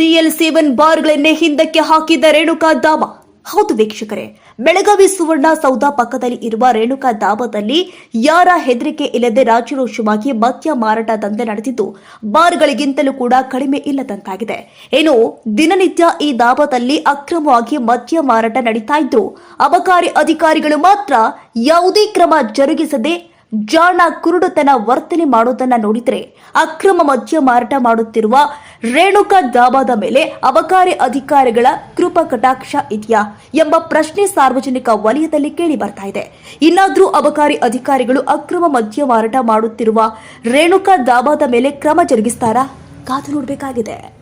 CL seven ಬಾರ್ಗಳನ್ನೇ ಹಿಂದಕ್ಕೆ ಹಾಕಿದ್ದ ರೇಣುಕಾ ಧಾಮ. ಹೌದು ವೀಕ್ಷಕರೇ, ಬೆಳಗಾವಿ ಸುವರ್ಣ ಸೌಧ ಪಕ್ಕದಲ್ಲಿ ಇರುವ ರೇಣುಕಾ ಧಾಮದಲ್ಲಿ ಯಾರ ಹೆದರಿಕೆ ಇಲ್ಲದೆ ರಾಜರೋಷವಾಗಿ ಮದ್ಯ ಮಾರಾಟ ದಂಧೆ ನಡೆದಿದ್ದು, ಬಾರ್ಗಳಿಗಿಂತಲೂ ಕೂಡ ಕಡಿಮೆ ಇಲ್ಲದಂತಾಗಿದೆ. ಏನು ದಿನನಿತ್ಯ ಈ ಧಾಮದಲ್ಲಿ ಅಕ್ರಮವಾಗಿ ಮದ್ಯ ಮಾರಾಟ ನಡೀತಾ ಇದ್ರು ಅಬಕಾರಿ ಅಧಿಕಾರಿಗಳು ಮಾತ್ರ ಯಾವುದೇ ಕ್ರಮ ಜರುಗಿಸದೆ ಜಾಣ ಕುರುಡುತನ ವರ್ತನೆ ಮಾಡೋದನ್ನ ನೋಡಿದ್ರೆ ಅಕ್ರಮ ಮದ್ಯ ಮಾರಾಟ ಮಾಡುತ್ತಿರುವ ರೇಣುಕಾ ದಾಬಾದ ಮೇಲೆ ಅಬಕಾರಿ ಅಧಿಕಾರಿಗಳ ಕೃಪಾ ಕಟಾಕ್ಷ ಇದೆಯಾ ಎಂಬ ಪ್ರಶ್ನೆ ಸಾರ್ವಜನಿಕ ವಲಯದಲ್ಲಿ ಕೇಳಿ ಬರ್ತಾ ಇದೆ. ಇನ್ನಾದರೂ ಅಬಕಾರಿ ಅಧಿಕಾರಿಗಳು ಅಕ್ರಮ ಮದ್ಯ ಮಾರಾಟ ಮಾಡುತ್ತಿರುವ ರೇಣುಕಾ ದಾಬಾದ ಮೇಲೆ ಕ್ರಮ ಜರುಗಿಸ್ತಾರಾ? ಕಾದು ನೋಡಬೇಕಾಗಿದೆ.